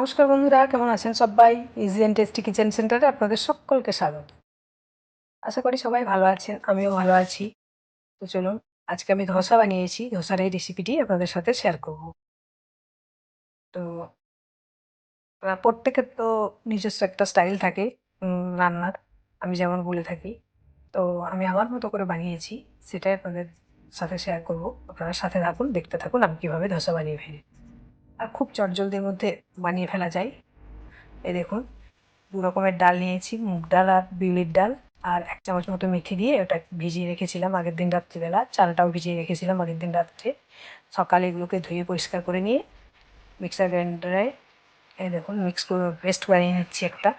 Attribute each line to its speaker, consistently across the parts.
Speaker 1: নমস্কার বন্ধুরা, কেমন আছেন সবাই? ইজি অ্যান্ড টেস্টি কিচেন সেন্টারে আপনাদের সকলকে স্বাগত। আশা করি সবাই ভালো আছেন, আমিও ভালো আছি। তো চলুন, আজকে আমি ধোসা বানিয়েছি, ধোসার এই রেসিপিটি আপনাদের সাথে শেয়ার করব। তো প্রত্যেকের তো নিজস্ব একটা স্টাইল থাকে রান্নার, আমি যেমন বলে থাকি। তো আমি আমার মতো করে বানিয়েছি, সেটাই আপনাদের সাথে শেয়ার করব। আপনারা সাথে থাকুন, দেখতে থাকুন আমি কীভাবে ধোসা বানিয়ে ফেলি। আর খুব চটজলদির মধ্যে বানিয়ে ফেলা যায়। এই দেখুন, দু রকমের ডাল নিয়েছি, মুগ ডাল আর বিউলির ডাল, আর এক চামচ মতো মেথি দিয়ে ওটা ভিজিয়ে রেখেছিলাম আগের দিন রাত্রিবেলা, চালটাও ভিজিয়ে রেখেছিলাম আগের দিন রাত্রে। সকালে এগুলোকে ধুয়ে পরিষ্কার করে নিয়ে মিক্সার গ্রাইন্ডারে, এই দেখুন মিক্স করে পেস্ট বানিয়ে নিচ্ছি একটা।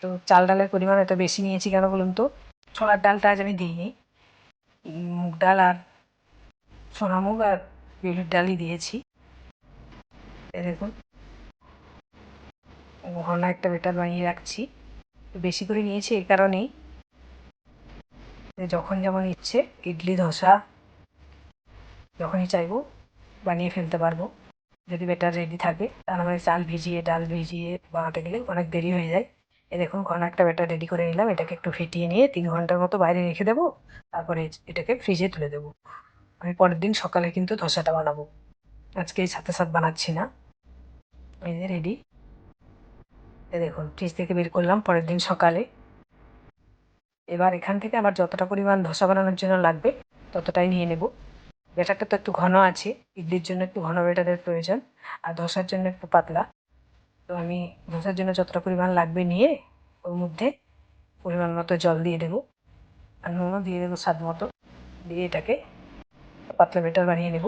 Speaker 1: তো চাল ডালের পরিমাণ এত বেশি নিয়েছি কেন বলুন তো? ছোলার ডালটা আজ আমি দিইনি। মুগ ডাল আর সোনা মুগ আর বিউলির ডালই দিয়েছি। দেখুন। ঘন একটা বেটার বানিয়ে রাখছি। বেশি করে নিয়েছি এই কারণেই। যখন যেমন ইচ্ছে, ইডলি, ধোসা, যখনই চাইব, বানিয়ে ফেলতে পারব। যদি বেটার রেডি থাকে তা নাহলে চাল ভিজিয়ে, ডাল ভিজিয়ে বানাতে গেলে অনেক দেরি হয়ে যায়। এ দেখুন, ঘন একটা বেটার রেডি করে নিলাম। এটাকে একটু ফিটিয়ে নিয়ে তিন ঘণ্টার মতো বাইরে রেখে দেবো। তারপরে এটাকে ফ্রিজে তুলে দেবো। আমি পরের দিন সকালে কিন্তু ধোসাটা বানাবো। আজকে এই সাথে সাথে বানাচ্ছি না। এই যে রেডি দেখুন ফ্রিজ থেকে বের করলাম পরের দিন সকালে। এবার এখান থেকে আমার যতটা পরিমাণ ধোসা বানানোর জন্য লাগবে, ততটাই নিয়ে নেব। ব্যাটারটা তো একটু ঘন আছে, ইডলির জন্য একটু ঘন ব্যাটারের প্রয়োজন, আর ধোসার জন্য একটু পাতলা। তো আমি ধোসার জন্য যতটা পরিমাণ লাগবে নিয়ে, ওর মধ্যে পরিমাণ মতো জল দিয়ে দেবো। আর নুনও দিয়ে দেবো স্বাদ মতো। দিয়ে এটাকে পাতলা ব্যাটার বানিয়ে নেব।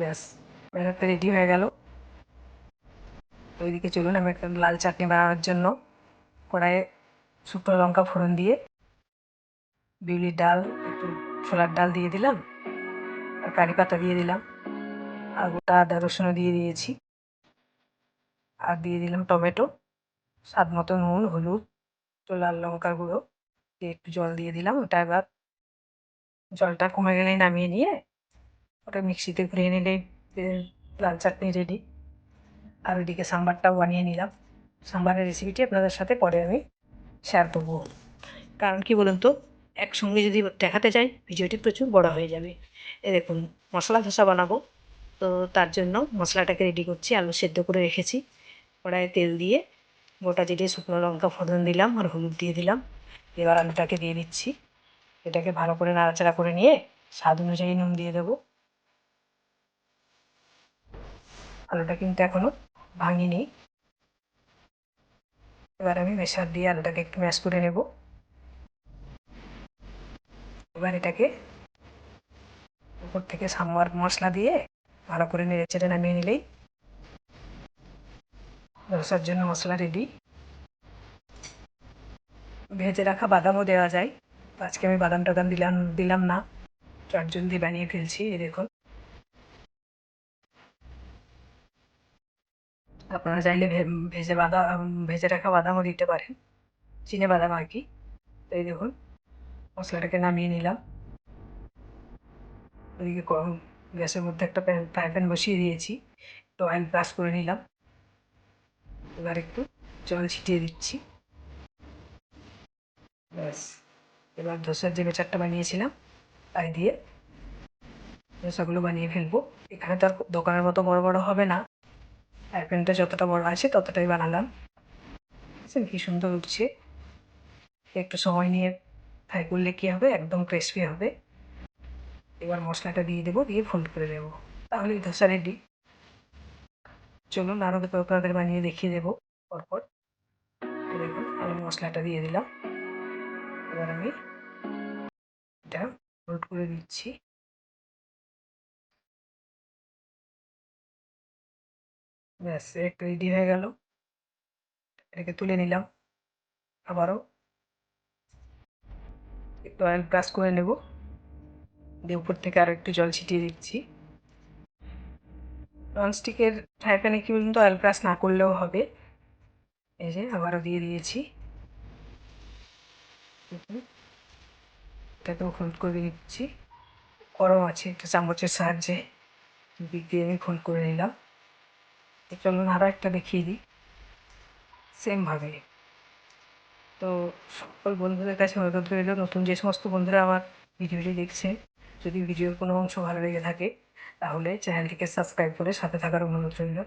Speaker 1: ব্যাস। ব্যাটারটা রেডি হয়ে গেল। ওইদিকে চলুন, আমি একটা লাল চাটনি বানানোর জন্য কড়াইয়ে শুকনো লঙ্কা ফোড়ন দিয়ে বিউলির ডাল, একটু ছোলার ডাল দিয়ে দিলাম, আর কারি পাতা দিয়ে দিলাম আর গোটা আদা, রসুনও দিয়ে দিয়েছি, আর দিয়ে দিলাম টমেটো, স্বাদ মতো নুন, হলুদ তো লাল লঙ্কার গুঁড়ো দিয়ে একটু জল দিয়ে দিলাম। ওটা এবার জলটা কমে গেলেই নামিয়ে নিয়ে ওটা মিক্সিতে ঘুরিয়ে নিলেই লাল চাটনি রেডি আর ওইদিকে সাম্বারটাও বানিয়ে নিলাম। সাম্বারের রেসিপিটি আপনাদের সাথে পরে আমি শেয়ার করব। কারণ কি বলুন তো, একসঙ্গে যদি দেখাতে চাই ভিডিওটি প্রচুর বড় হয়ে যাবে। এ দেখুন, মশলা ধোসা বানাবো। তো তার জন্য মশলাটাকে রেডি করছি, আলু সেদ্ধ করে রেখেছি। কড়াইয়ে তেল দিয়ে গোটা জিরে, শুকনো লঙ্কা ফোড়ন দিলাম আর হলুদ দিয়ে দিলাম। এবার আলুটাকে দিয়ে দিচ্ছি। এটাকে ভালো করে নাড়াচাড়া করে নিয়ে স্বাদ অনুযায়ী নুন দিয়ে দেবো। আলুটা কিন্তু এখনও ভাঙিনি। এবার আমি মেশার দিয়ে আলুটাকে একটু ম্যাশ করে নেব। এবার এটাকে উপর থেকে সাম্বার মশলা দিয়ে ভালো করে নেড়ে চেড়ে নামিয়ে নিলেই ধোসার জন্য মশলা রেডি ভেজে রাখা বাদামও দেওয়া যায়। আজকে আমি বাদাম টাদাম দিলাম দিলাম না। চটজন দিয়ে বানিয়ে ফেলছি, এই দেখুন। আপনারা চাইলে ভেজে বাদাম ভেজে রাখা বাদামও দিতে পারেন। চিনে বাদাম আর কি। তো এই দেখুন, মশলাটাকে নামিয়ে নিলাম। ওদিকে গ্যাসের মধ্যে একটা ফ্রাই প্যান বসিয়ে দিয়েছি। তো অয়েল ব্রাশ করে নিলাম। এবার একটু জল ছিটিয়ে দিচ্ছি। ব্যাস, এবার ধোসার যে বেচারটা বানিয়েছিলাম, তাই দিয়ে ধোসাগুলো বানিয়ে ফেলব। এখানে তো আর দোকানের মতো বড় বড় হবে না। ফ্রাই যতটা বড় আছে ততটাই বানালাম। কি সুন্দর উঠছে। একটু সময় নিয়ে ফ্রাই করলে কী হবে? একদম ক্রিসপি হবে। এবার মশলাটা দিয়ে দেবো, দিয়ে ফোল্ড করে দেবো তাহলে ধোসা রেডি চলুন আরও আপনাদের বানিয়ে দেখিয়ে দেবো পরপর। দেখুন, আমি মশলাটা দিয়ে দিলাম। এবার আমি এটা ফোল্ড করে দিচ্ছি। ব্যাস, একটা রেডি হয়ে গেল। এটাকে তুলে নিলাম আবারও। একটু অয়েল ব্রাশ করে নেব। দিয়ে উপর থেকে আরও একটু জল ছিটিয়ে দিচ্ছি। ননস্টিকের ফ্রাই প্যানে কি বলুন তো অয়েল ব্রাশ না করলেও হবে। এই যে, আবারও দিয়ে দিয়েছি। এটাকেও ফোল্ড করে দিচ্ছি গরম আছে, একটা চামচের সাহায্যে। দিক দিয়ে আমি ফোন করে নিলাম। চলুন আরও একটা দেখিয়ে দিই। সেমভাবে তো সকল বন্ধুদের কাছে অনুরোধ রইল, নতুন যে সমস্ত বন্ধুরা আমার ভিডিওটি দেখছে, যদি ভিডিওর কোনো অংশ ভালো লেগে থাকে, তাহলে চ্যানেলটিকে সাবস্ক্রাইব করে সাথে থাকার অনুরোধ রইল।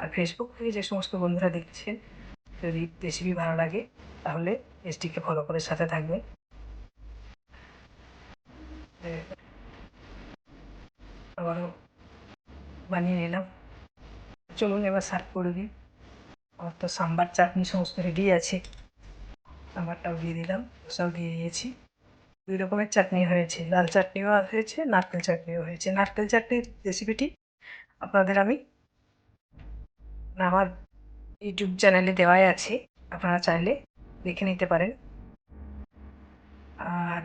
Speaker 1: আর ফেসবুক থেকে যে সমস্ত বন্ধুরা দেখছেন, যদি রেসিপি ভালো লাগে, তাহলে এসটিকে ফলো করে সাথে থাকবে আবারও বানিয়ে নিলাম। চলুন এবার সার্ভ করে দিই। আমার তো সাম্বার চাটনি সমস্ত রেডি আছে। সাম্বারটাও দিয়ে দিলাম সব দিয়ে দিয়েছি। দুই রকমের চাটনি হয়েছে, লাল চাটনিও হয়েছে, নারকেল চাটনিও হয়েছে। নারকেল চাটনির রেসিপিটি আপনাদের আমি আমার ইউটিউব চ্যানেলে দেওয়াই আছে, আপনারা চাইলে দেখে নিতে পারেন। আর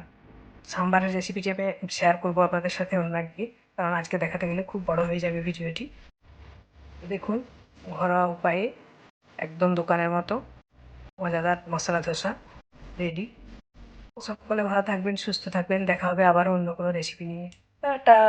Speaker 1: সাম্বারের রেসিপিটি আমি শেয়ার করব আপনাদের সাথে অন্য কারণ আজকে দেখাতে গেলে খুব বড় হয়ে যাবে ভিডিওটি দেখুন, ঘরোয়া উপায়ে একদম দোকানের মতো মজাদার মশলা ধোসা রেডি সকলে ভালো থাকবেন, সুস্থ থাকবেন, দেখা হবে আবার অন্য কোনো রেসিপি নিয়ে। টাটা!